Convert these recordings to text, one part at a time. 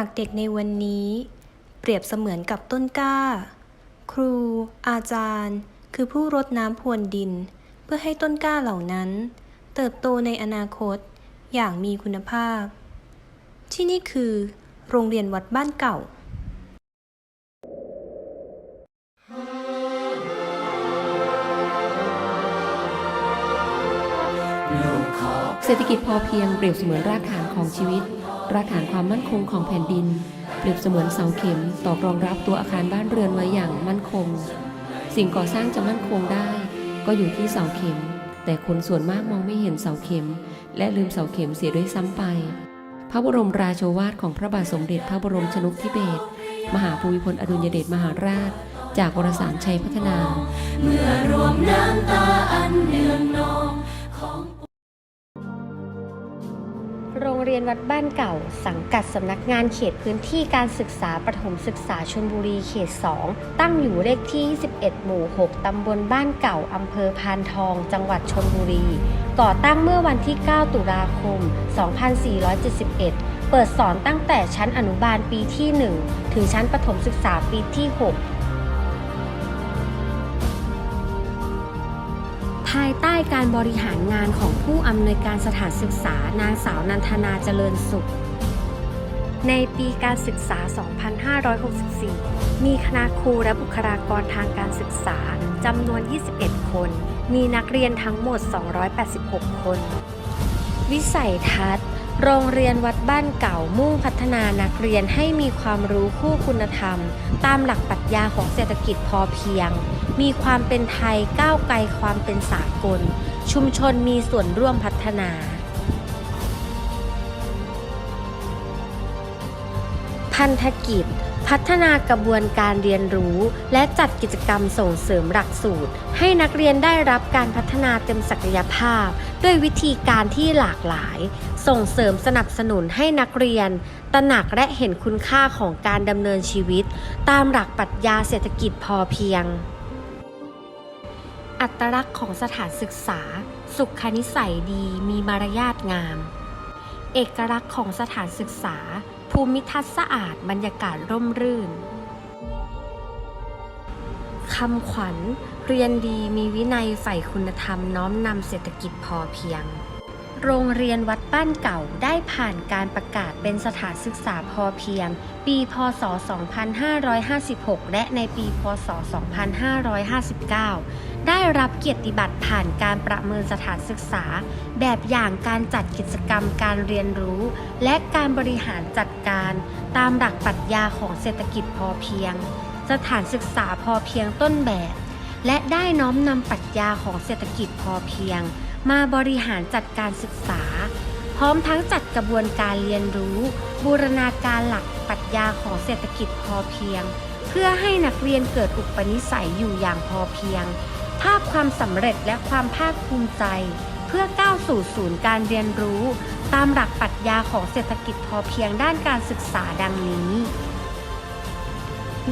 หากเด็กในวันนี้ เปรียบเสมือนกับต้นกล้า ครู อาจารย์ คือผู้รดน้ำพรวนดิน เพื่อให้ต้นกล้าเหล่านั้น เติบโตในอนาคตอย่างมีคุณภาพ ที่นี่คือ โรงเรียนวัดบ้านเก่าเศรษฐกิจพอเพียงเปรียบเสมือนรากฐานของชีวิต รากฐานความมั่นคงของแผ่นดิน เปรียบเสมือนเสาเข็มต่อรองรับตัวอาคารบ้านเรือนไว้อย่างมั่นคง สิ่งก่อสร้างจะมั่นคงได้ ก็อยู่ที่เสาเข็ม แต่คนส่วนมากมองไม่เห็นเสาเข็ม และลืมเสาเข็มเสียด้วยซ้ำไป พระบรมราโชวาทของพระบาทสมเด็จพระบรมชนกธิเบศมหาภูมิพลอดุลยเดชมหาราช จากวรสารชัยพัฒนา เมื่อรวมน้ำตาอันเนืองนองของ โรงเรียนวัดบ้านเก่า สังกัดสำนักงานเขตพื้นที่การศึกษาประถมศึกษาชลบุรีเขต 2 ตั้งอยู่เลขที่ 21 หมู่ 6 ตำบลบ้านเก่า อำเภอพานทอง จังหวัดชลบุรี ก่อตั้งเมื่อวันที่ 9 ตุลาคม 2471 เปิดสอนตั้งแต่ชั้นอนุบาลปีที่ 1 ถึงชั้นประถมศึกษาปีที่ 6 ใต้การบริหารงานของผู้อำนวยการสถานศึกษานางสาวนันทนาเจริญสุข ในปีการศึกษา 2564 มีคณะครูและบุคลากรทางการศึกษาจำนวน 21 คน มีนักเรียนทั้งหมด 286 คน วิสัยทัศน์ โรงเรียนวัดบ้านเก่ามุ่งพัฒนานักเรียนให้มีความรู้คู่คุณธรรม ตามหลักปรัชญาของเศรษฐกิจพอเพียง มีความเป็นไทยก้าวไกลความเป็นสากล ชุมชนมีส่วนร่วมพัฒนาพันธกิจ พัฒนากระบวนการเรียนรู้ และจัดกิจกรรมส่งเสริมหลักสูตร ให้นักเรียนได้รับการพัฒนาเต็มศักยภาพ ด้วยวิธีการที่หลากหลาย ส่งเสริมสนับสนุนให้นักเรียน ตระหนักและเห็นคุณค่าของการดำเนินชีวิต ตามหลักปรัชญาเศรษฐกิจพอเพียง อัตลักษณ์ของสถานศึกษา สุขนิสัยดีมีมารยาทงาม เอกลักษณ์ของสถานศึกษา ภูมิทัศน์สะอาดบรรยากาศร่มรื่นคำขวัญ เรียนดีมีวินัยใฝ่คุณธรรมน้อมนำเศรษฐกิจพอเพียง โรงเรียนวัดบ้านเก่าได้ผ่านการประกาศเป็นสถานศึกษาพอเพียง ปี พศ 2556 และในปี พศ 2559 ได้รับเกียรติบัตรผ่านการประเมินสถานศึกษา แบบอย่างการจัดกิจกรรมการเรียนรู้ และการบริหารจัดการตามหลักปรัชญาของเศรษฐกิจพอเพียง สถานศึกษาพอเพียงต้นแบบ และได้น้อมนำปรัชญาของเศรษฐกิจพอเพียง มาบริหารจัดการศึกษา พร้อมทั้งจัดกระบวนการเรียนรู้ บูรณาการหลักปรัชญาของเศรษฐกิจพอเพียง เพื่อให้นักเรียนเกิดอุปนิสัยอยู่อย่างพอเพียง ภาพความสำเร็จและความภาคภูมิใจ เพื่อก้าวสู่ศูนย์การเรียนรู้ ตามหลักปรัชญาของเศรษฐกิจพอเพียงด้านการศึกษาดังนี้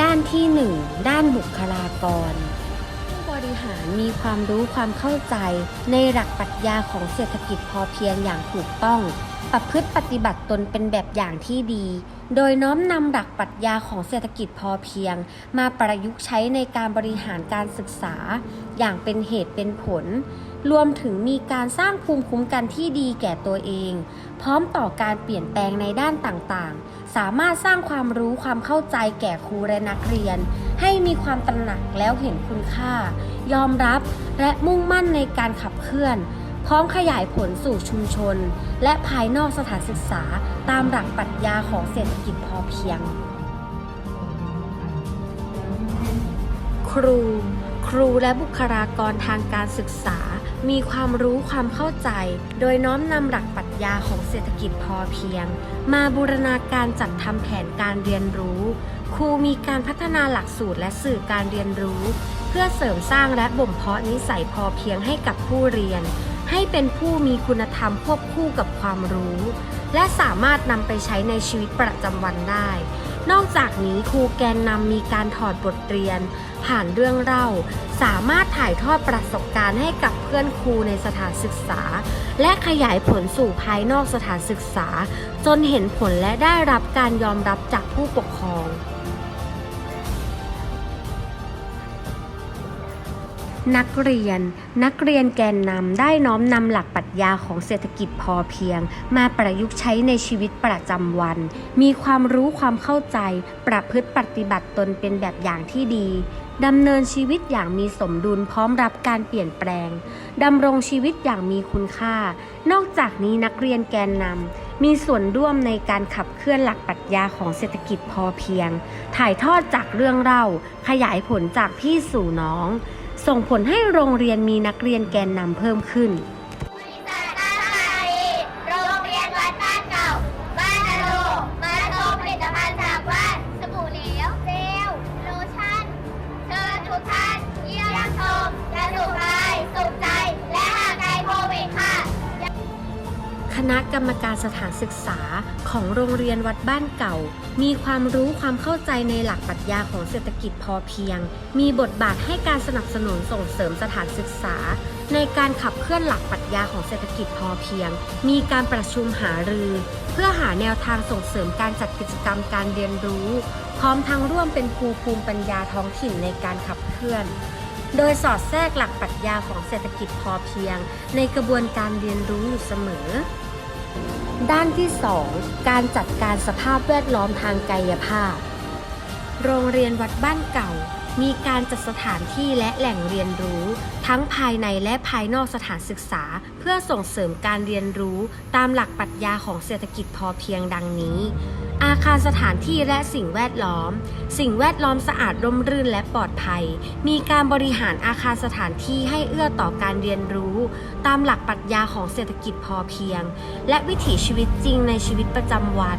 ด้านที่ 1 ด้านบุคลากร ริหารมีความรู้ความเข้าใจ ในหลักปรัชญาของเศรษฐกิจพอเพียงอย่างถูกต้อง ประพฤติปฏิบัติตนเป็นแบบอย่างที่ดี โดยน้อมนำหลักปรัชญาของเศรษฐกิจพอเพียง มาประยุกต์ใช้ในการบริหารการศึกษา อย่างเป็นเหตุเป็นผล รวมถึงมีการสร้างภูมิคุ้มกันที่ดีแก่ตัวเอง พร้อมต่อการเปลี่ยนแปลงในด้านต่างๆ สามารถสร้างความรู้ความเข้าใจแก่ครูและนักเรียน ให้มีความตระหนักแล้วเห็นคุณค่า ยอมรับและมุ่งมั่นในการขับเคลื่อน พร้อมขยายผลสู่ชุมชน และภายนอกสถานศึกษาตามหลักปรัชญาของเศรษฐกิจพอเพียง ครู ครูและบุคลากรทางการศึกษา มีความรู้ความเข้าใจ โดยน้อมนำหลักปรัชญาของเศรษฐกิจพอเพียง มาบูรณาการจัดทำแผนการเรียนรู้ ครูมีการพัฒนาหลักสูตรและสื่อการเรียนรู้ เพื่อเสริมสร้างและบ่มเพาะนิสัยพอเพียงให้กับผู้เรียน ให้เป็นผู้มีคุณธรรมควบคู่กับความรู้ และสามารถนำไปใช้ในชีวิตประจำวันได้ นอกจากนี้ครูแกนนำมีการถอดบทเรียน ผ่านเรื่องเล่า สามารถถ่ายทอดประสบการณ์ให้กับเพื่อนครูในสถานศึกษา และขยายผลสู่ภายนอกสถานศึกษา จนเห็นผลและได้รับการยอมรับจากผู้ปกครอง นักเรียน นักเรียนแกนนำได้น้อมนำหลักปรัชญาของเศรษฐกิจพอเพียง มาประยุกต์ใช้ในชีวิตประจำวัน มีความรู้ความเข้าใจ ประพฤติปฏิบัติตนเป็นแบบอย่างที่ดีดำเนินชีวิตอย่างมีสมดุลพร้อมรับการเปลี่ยนแปลงดำรงชีวิตอย่างมีคุณค่า นอกจากนี้นักเรียนแกนนำมีส่วนร่วมในการขับเคลื่อนหลักปรัชญาของเศรษฐกิจพอเพียง ถ่ายทอดจากเรื่องเล่าขยายผลจากพี่สู่น้อง ส่งผลให้โรงเรียนมีนักเรียนแกนนำเพิ่มขึ้น ณะกรรมการสถานศึกษาของโรงเรียนวัดบ้านเก่า มีความรู้ความเข้าใจในหลักปรัชญาของเศรษฐกิจพอเพียง มีบทบาทให้การสนับสนุนส่งเสริมสถานศึกษา ในการขับเคลื่อนหลักปรัชญาของเศรษฐกิจพอเพียง มีการประชุมหารือ เพื่อหาแนวทางส่งเสริมการจัดกิจกรรมการเรียนรู้ พร้อมทั้งร่วมเป็นครูภูมิปัญญาท้องถิ่นในการขับเคลื่อนโดยสอดแทรกหลักปรัชญาของเศรษฐกิจพอเพียง ในกระบวนการเรียนรู้อยู่เสมอ ด้านที่ 2 การจัดการสภาพแวดล้อมทางกายภาพ โรงเรียนวัดบ้านเก่า มีการจัดสถานที่และแหล่งเรียนรู้ ทั้งภายในและภายนอกสถานศึกษา เพื่อส่งเสริมการเรียนรู้ตามหลักปรัชญาของเศรษฐกิจพอเพียงดังนี้ อาคารสถานที่และสิ่งแวดล้อม สิ่งแวดล้อมสะอาดร่มรื่นและปลอดภัย มีการบริหารอาคารสถานที่ให้เอื้อต่อการเรียนรู้ ตามหลักปรัชญาของเศรษฐกิจพอเพียง และวิถีชีวิตจริงในชีวิตประจำวัน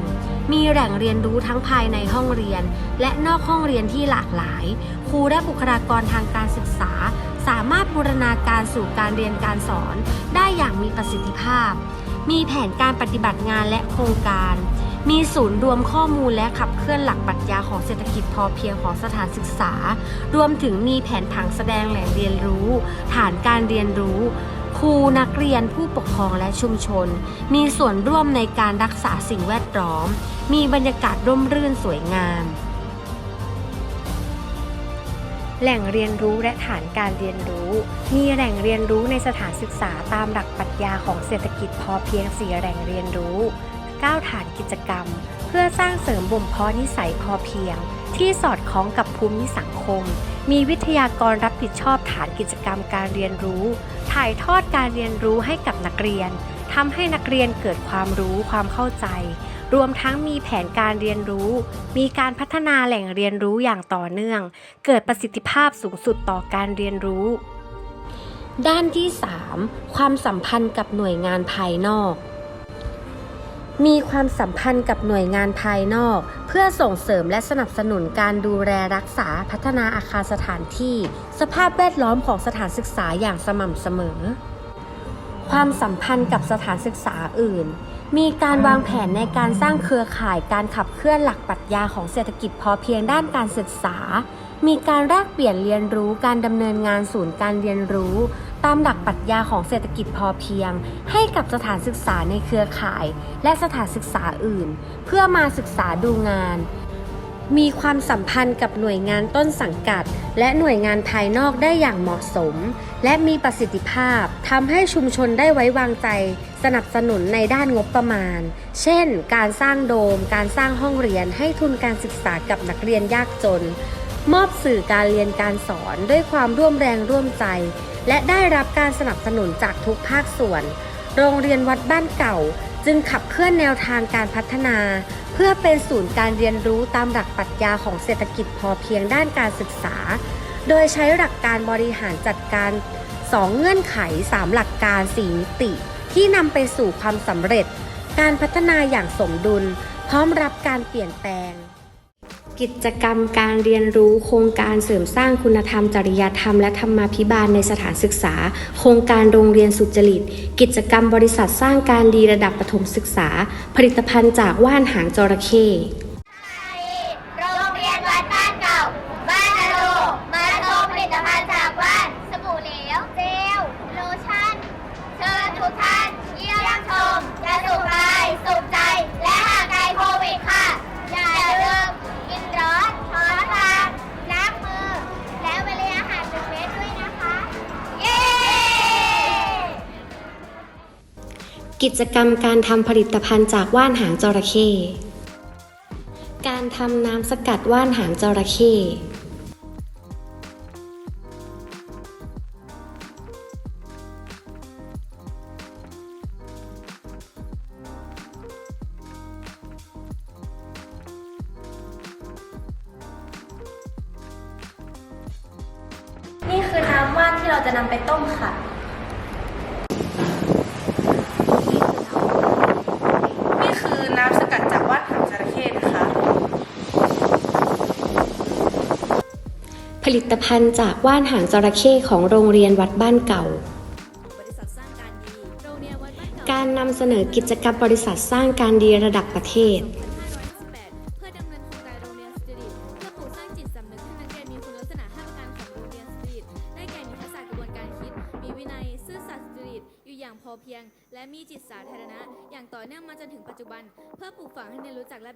มีแหล่งเรียนรู้ทั้งภายในห้องเรียน และนอกห้องเรียนที่หลากหลาย ครูและบุคลากรทางการศึกษา สามารถบูรณาการสู่การเรียนการสอน ได้อย่างมีประสิทธิภาพ มีแผนการปฏิบัติงานและโครงการ มีศูนย์รวมข้อมูลและขับเคลื่อนหลักปรัชญาของเศรษฐกิจพอเพียงของสถานศึกษา รวมถึงมีแผนผังแสดงแหล่งเรียนรู้ ฐานการเรียนรู้ ครูนักเรียนผู้ปกครองและชุมชน มีส่วนร่วมในการรักษาสิ่งแวดล้อม มีบรรยากาศร่มรื่นสวยงาม แหล่งเรียนรู้และฐานการเรียนรู้ มีแหล่งเรียนรู้ในสถานศึกษาตามหลักปรัชญาของเศรษฐกิจพอเพียงสี่แหล่งเรียนรู้ 9ฐานกิจกรรม เพื่อสร้างเสริมบ่มเพาะนิสัยพอเพียง ที่สอดคล้องกับภูมิสังคม มีวิทยากรรับผิดชอบฐานกิจกรรมการเรียนรู้ ถ่ายทอดการเรียนรู้ให้กับนักเรียนทำให้นักเรียนเกิดความรู้ความเข้าใจ รวมทั้งมีแผนการเรียนรู้ มีการพัฒนาแหล่งเรียนรู้อย่างต่อเนื่อง เกิดประสิทธิภาพสูงสุดต่อการเรียนรู้ ด้านที่ 3 ความสัมพันธ์กับหน่วยงานภายนอก มีความสัมพันธ์กับหน่วยงานภายนอก เพื่อส่งเสริมและสนับสนุนการดูแลรักษาพัฒนาอาคารสถานที่ สภาพแวดล้อมของสถานศึกษาอย่างสม่ำเสมอ ความสัมพันธ์กับสถานศึกษาอื่น มีการวางแผนในการสร้างเครือข่ายการขับเคลื่อนหลักปรัชญาของเศรษฐกิจพอเพียงด้านการศึกษา มีการแลกเปลี่ยนเรียนรู้การดำเนินงานศูนย์การเรียนรู้ ตามหลักปรัชญาของเศรษฐกิจพอเพียง ให้กับสถานศึกษาในเครือข่าย และสถานศึกษาอื่น เพื่อมาศึกษาดูงาน มีความสัมพันธ์กับหน่วยงานต้นสังกัด และหน่วยงานภายนอกได้อย่างเหมาะสม และมีประสิทธิภาพทำให้ชุมชนได้ไว้วางใจ สนับสนุนในด้านงบประมาณ เช่น การสร้างโดม การสร้างห้องเรียนให้ทุนการศึกษากับนักเรียนยากจน มอบสื่อการเรียนการสอนด้วยความร่วมแรงร่วมใจ และได้รับการสนับสนุนจากทุกภาคส่วน โรงเรียนวัดบ้านเก่า จึงขับเคลื่อนแนวทางการพัฒนา เพื่อเป็นศูนย์การเรียนรู้ตามหลักปรัชญาของเศรษฐกิจพอเพียงด้านการศึกษา โดยใช้หลักการบริหารจัดการ 2 เงื่อนไข 3 หลักการ 4 มิติ ที่นำไปสู่ความสำเร็จ การพัฒนาอย่างสมดุล พร้อมรับการเปลี่ยนแปลง กิจกรรมการเรียนรู้โครงการเสริมสร้างคุณธรรม จริยธรรม และธรรมาภิบาลในสถานศึกษา โครงการโรงเรียนสุจริต กิจกรรมบริษัทสร้างการดีระดับประถมศึกษา ผลิตภัณฑ์จากว่านหางจระเข้ กิจกรรมการทำผลิตภัณฑ์จากว่านหางจระเข้การทำน้ำสกัดว่านหางจระเข้นี่คือน้ำว่านที่เราจะนำไปต้มค่ะ นี่คือน้ำสกัดจากว่านหางจระเข้นะคะ ผ ลิตภัณฑ์จากว่านหางจระเข้ของโรงเรียนวัดบ้านเก่า การนำเสนอกิจกรรมบริษัทสร้างการดีระดับประเทศเพื่อดำเนินโครงการโรงเรียนสตรีทเพื่อปลูกสร้างจิตสำนึกให้นักเรียนมีคุณลักษณะ5ประการของโรงเรียนสตรีทได้แก่มีทักษะกระบวนการคิดมีวินัยซื่อสัตย์สตรีทอยู่อย่างพอเพียง และมีจิตสาธารณะ อย่างต่อเนื่องมาจนถึงปัจจุบัน เพื่อปลูกฝังให้เรียนรู้จักและ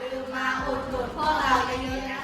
ลืมมาอุดหนุนพวกเราเย